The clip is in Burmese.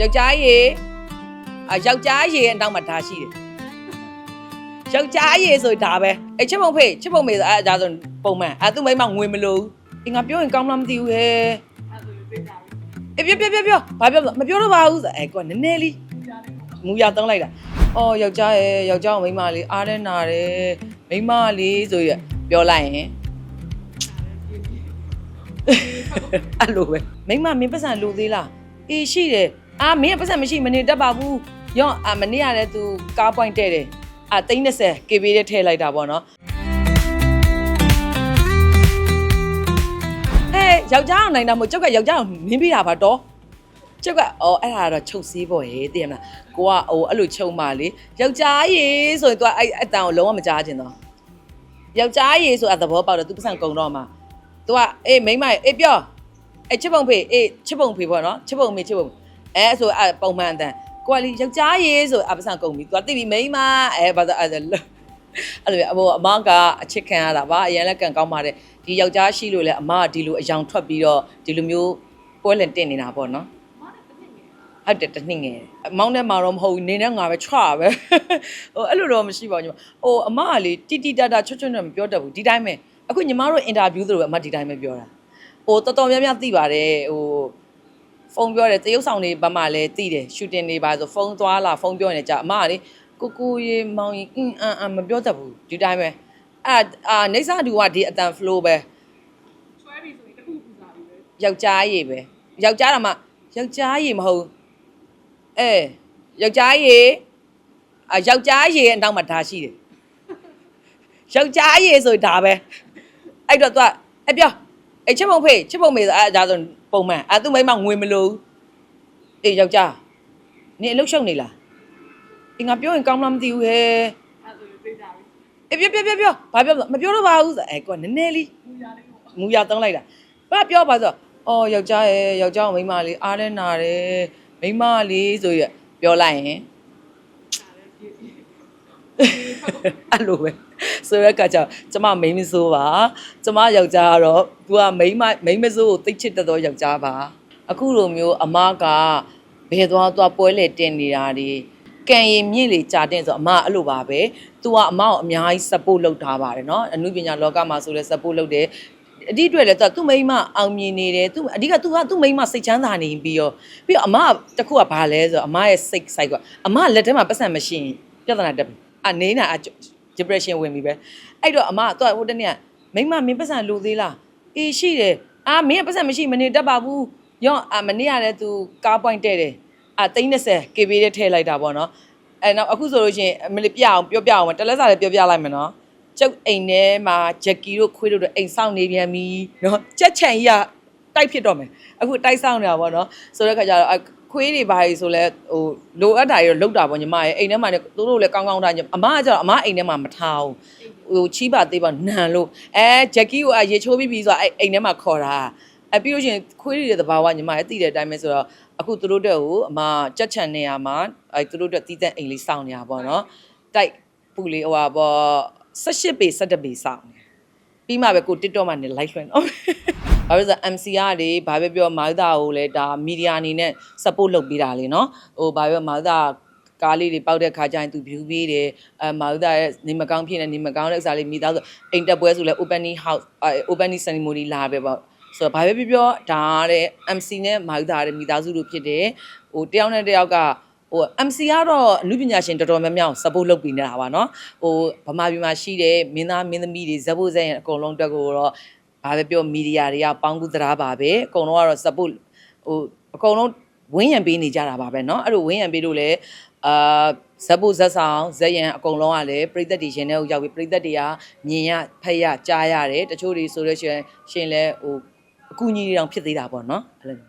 ယောက်ျားရေအယောက်ျားရေရဲ့အနောက်မှာဒါရှိတယ်ယောက်ျားရေဆိုဒါပဲအဲချစ်ပုံဖေးချစ်ပုံမေးဆိုအဲဒါဆိုပုံမှန်အဲသူ့မိမငွေမလို့အင်ငါပြောရင်ကောင်းလားမသိဘူးဟဲ့အေးပြောပြောပြောပြောဘာပြောမပြောတော့ပါဘူးဆိုအဲကွာနည်းနည်းလေးမူရတုံးလိုက်တာအော်ယောက်ျားရေယောက်ျားမိန်းမလေးအားနဲ့နာတယ်မိန်းမလေးဆိုရပြောလိုက်ရင်အဲ့လိုပဲမိမမင်းပတ်စံလိုသေးလားအေးရှိတယ် အာမင်းကပတ်စံမရှိမနေတတ်ပါဘူးယောအာမနေ့ကလည်းသူကား point တဲ့တယ်အာ30 KB တဲ့ထည့်လိုက်တာပေါ့နော်ဟဲ့ယောက်ျားအောင်နိုင်တာမို့ကျုပ်ကယောက်ျားအောင်နင်းပြတာပါတော့ကျုပ်ကအော်အဲ့ဒါတော့ချုပ်စည်းပေါ့ရေသိရမလားကိုကဟိုအဲ့လိုချုပ်မှလေယောက်ျားရေဆိုရင်သူကအဲ့အတန်ကိုလုံးဝမကြားချင်တော့ယောက်ျားရေဆိုအသဘောပေါက်တော့သူပတ်စံကုံတော့မှာသူကအေးမိမ့်မအေးပြောအေးချစ်ပုံဖေးအေးချစ်ပုံဖေးပေါ့နော်ချစ်ပုံမေချစ်ပုံဖေး အဲဆိုအပုံမှန်အတန်ကိုကလေယောက်ျားရေးဆိုအပစံကုန်ပြီ तू ကသိပြီမိန်းမအဲဘာသာအဲ့ဒါအဲ့လိုအဘောအမကအချစ်ခံရတာပါအရင်လည်းကန်ကောင်းပါတယ်ဒီယောက်ျားရှိလို့လဲအမကဒီလိုအယောင်ထွက်ပြီးတော့ဒီလိုမျိုးပွဲလင်တင်နေတာပေါ့နော်ဟုတ်တယ်တနည်းငယ်မောင်းတဲ့မှာတော့မဟုတ်ဘူးနေနဲ့ငါပဲချွာပဲဟိုအဲ့လိုတော့မရှိပါဘူးညီမဟိုအမကလေတီတီတာတာချွတ်ချွတ်နဲ့မပြောတတ်ဘူးဒီတိုင်းပဲအခုညီမတို့အင်တာဗျူးသလိုပဲအမဒီတိုင်းပဲပြောတာဟိုတော်တော်များများသိပါတယ်ဟို ဖုန်းပြောတယ်တရုပ်ဆောင်တွေဘာမှလည်းသိတယ်ရှူတင်တွေပါဆိုဖုန်းသွားလာဖုန်းပြောနေကြအမကလေကိုကိုရေမောင်ရင်အင်းအန်အန်မပြောတတ်ဘူးဒီတိုင်းပဲအဲ့အာနေစာတူကဒီအတန် flow ပဲဆွဲပြီဆိုရင်တစ်ခုပူစားပြီပဲယောက်ျားရေပဲယောက်ျားတော့မှယောက်ျားရေမဟုတ်အဲယောက်ျားရေအယောက်ျားရေရဲ့အနောက်မှာဒါရှိတယ်ယောက်ျားရေဆိုဒါပဲအဲ့တော့ तू အပြော အဲ့ချစ်ပုံဖေးချစ်ပုံမေးဆိုအဲဒါဆိုပုံမှန်အဲသူ့မိမငွေမလို့အေးယောက်ျားနင်အလုပ်ရှုပ်နေလားအင်ငါပြောရင်ကောင်းလားမသိဘူးဟဲ့အဲ့ဒါဆိုရင်သိကြပြီအေးပြောပြောပြောပြောဘာပြောမပြောတော့ပါဘူးဆိုအဲကွာနည်းနည်းလေးပူရလေးပေါ့မူရတုံးလိုက်တာဘာပြောပါဆိုအော်ယောက်ျားရဲ့ယောက်ျားမိန်းမလေးအားနဲ့နာတယ်မိန်းမလေးဆိုရပြောလိုက်ရင်အဲ့လိုပဲ ဆိုရက်ခါကျကျမမိန်းမစိုးပါကျမယောက်ျားကတော့ तू ကမိန်းမမိန်းမစိုးကိုသိချစ်တတ်သောယောက်ျားပါအခုလိုမျိုးအမကဘယ်သွားသွားပွဲလေတင်နေတာတွေကံရင်မြင့်လေကြာတင်ဆိုအမအဲ့လိုပါပဲ။ तू ကအမကိုအများကြီး support လုပ်ထားပါတယ်နော်။အမှုပညာလောကမှာဆိုလဲ support လုပ်တယ်အတိအတွက်လည်းသူ့မိမအောင်မြင်နေတယ်သူအဓိကသူကသူ့မိမစိတ်ချမ်းသာနေပြီးတော့ပြီးတော့အမတခုကဘာလဲဆိုတော့အမရဲ့စိတ် site ကအမလက်ထဲမှာပတ်စံမရှိရင်ပြဿနာတက်ပြီအနေနဲ့အ depression ဝင်ပြီပဲအဲ့တော့အမကသူကဟိုတနေ့ကမိန်းမမင်းပတ်စံလိုသေးလားအေးရှိတယ်အာမင်းကပတ်စံမရှိမနေတတ်ပါဘူးရော့အာမနေ့ကလည်း तू ကားပွိုင်းတဲ့တယ်အာ30 KB တဲ့ထည့်လိုက်တာပေါ့နော်အဲ့တော့အခုဆိုလို့ရှိရင်အမလေးပြအောင်ပြောပြအောင်တလက်စားလည်းပြောပြလိုက်မယ်နော်ကျုပ်အိမ်ထဲမှာဂျက်ကီတို့ခွေးတို့တို့အိမ်ဆောင်နေပြန်ပြီနော်ကြက်ချန်ကြီးကတိုက်ဖြစ်တော့မယ်အခုတိုက်ဆောင်နေတာပေါ့နော်ဆိုတဲ့ခါကျတော့ ခွေးတွေဘာကြီးဆိုလဲဟိုလိုအပ်တာတွေတော့လောက်တာပေါ့ညီမရဲ့အိမ်ထဲမှာလည်းသူတို့လည်းကောင်းကောင်းထားညအမကကျတော့အမအိမ်ထဲမှာမထားဘူးဟိုချီးပါသေးပါနန်လို့အဲဂျက်ကီကိုအရေချိုးပြီးပြီဆိုတော့အဲ့အိမ်ထဲမှာခေါ်တာအဲပြီးလို့ရှိရင်ခွေးတွေတဲ့သဘာဝညီမရဲ့သိတဲ့အတိုင်းပဲဆိုတော့အခုသူတို့တက်ကိုအမကြက်ချန်နေရမှာအဲသူတို့တက်တီးတဲ့အိမ်လေးစောင့်နေတာပေါ့နော်တိုက်ပူလေးဟိုဟာပေါ့18ပေ17ပေစောင့်နေပြီးမှပဲကို TikTok မှာနေ live လွှင့်တော့ ဘာလို့လဲဆိုတော့ MC ကလေဘာပဲပြောမာသကိုလည်းဒါမီဒီယာအနေနဲ့ support လုပ်ပေးတာလေနော်ဟိုဘာပဲမာသကားလေးတွေပောက်တဲ့ခါကျရင်သူ view ပေးတယ်အဲမာသရဲ့နေမကောင်းဖြစ်နေနေမကောင်းတဲ့ဥစားလေးမိသားစုအိမ်တက်ပွဲဆိုလဲ opening house အဲ opening ceremony လာပဲပေါ့ဆိုတော့ဘာပဲပြောပြောဒါတဲ့ MC နဲ့မာသရဲ့မိသားစုတို့ဖြစ်တယ်ဟိုတယောက်နဲ့တယောက်ကဟို MC ကတော့အမှုပညာရှင်တော်တော်များများကို support လုပ်ပေးနေတာပါเนาะဟိုဗမာပြည်မှာရှိတဲ့မင်းသားမင်းသမီးတွေဇက်ဖို့ဇက်ရင်အကုန်လုံးအတွက်ကိုတော့ ဘာပဲပြောမီဒီယာတွေကပေါင်းကူးသရားပါပဲအကုန်လုံးကတော့ support ဟိုအကုန်လုံးဝင်းရံပေးနေကြတာပါပဲเนาะအဲ့လိုဝင်းရံပေးလို့လဲအာဇက်ဖို့ဇက်ဆောင်ဇက်ရံအကုန်လုံးကလည်းပြည်သက်တွေရှင်တဲ့ကိုရောက်ပြီးပြည်သက်တွေကမြင်ရဖက်ရကြားရတယ်တချို့တွေဆိုလို့ရှိရင်ရှင်လဲဟိုအကူအညီတွေတောင်ဖြစ်သေးတာပေါ့เนาะအဲ့လို